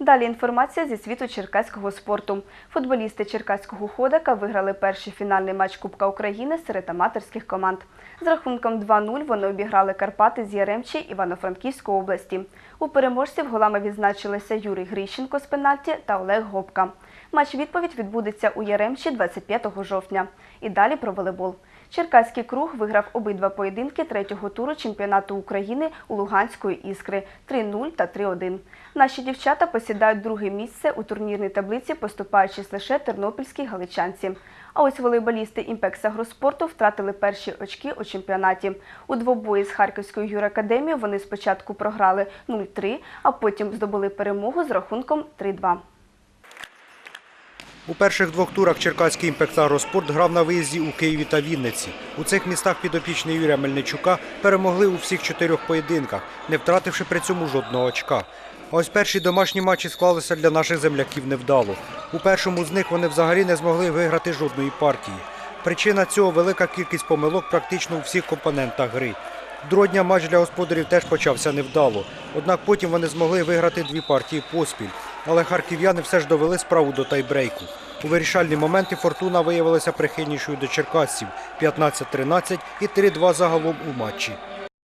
Далі інформація зі світу черкаського спорту. Футболісти черкаського ходика виграли перший фінальний матч Кубка України серед аматорських команд. З рахунком 2-0 вони обіграли Карпати з Яремчі Івано-Франківської області. У переможців голами відзначилися Юрій Грищенко з пенальті та Олег Гопка. Матч відповідь відбудеться у Яремчі 25 жовтня. І далі про волейбол. Черкаський круг виграв обидва поєдинки третього туру чемпіонату України у Луганської іскри 3-0 та 3-1. Наші дівчата посідають друге місце у турнірній таблиці, поступаючись лише тернопільській галичанці. А ось волейболісти «Імпекс Агроспорту» втратили перші очки у чемпіонаті. У двобої з Харківською юракадемією вони спочатку програли 0-3, а потім здобули перемогу з рахунком 3-2. У перших двох турах Черкаський імпект «Агроспорт» грав на виїзді у Києві та Вінниці. У цих містах підопічні Юрія Мельничука перемогли у всіх чотирьох поєдинках, не втративши при цьому жодного очка. А ось перші домашні матчі склалися для наших земляків невдало. У першому з них вони взагалі не змогли виграти жодної партії. Причина цього велика кількість помилок практично у всіх компонентах гри. Другого дня матч для господарів теж почався невдало. Однак потім вони змогли виграти дві партії поспіль Але харків'яни все ж довели справу до тайбрейку. У вирішальні моменти фортуна виявилася прихильнішою до черкасців 15-13 і 3-2 загалом у матчі.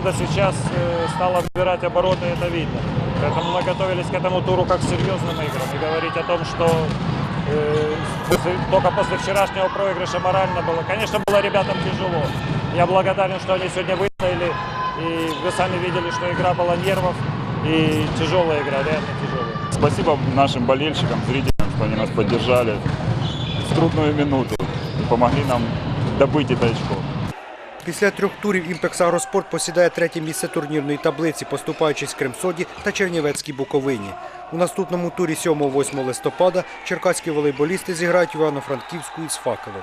Да, Сейчас э, стала выбирать обороты, это видно. Поэтому мы готовились к этому туру как к серьезным играм. И говорить о том, что э, после- только после вчерашнего проигрыша морально было. Конечно, было ребятам тяжело. Я благодарен, что они сегодня выстояли. И вы сами видели, что игра была нервов. И тяжелая игра, реально тяжелая. Спасибо нашим болельщикам, зрителям, что они нас поддержали в трудную минуту и помогли нам добыть это очко. Після трьох турів «Імпекс Агроспорт» посідає третє місце турнірної таблиці, поступаючись Кримсоді та Чернівецькій Буковині. У наступному турі 7-8 листопада черкаські волейболісти зіграють в Івано-Франківську із факелом.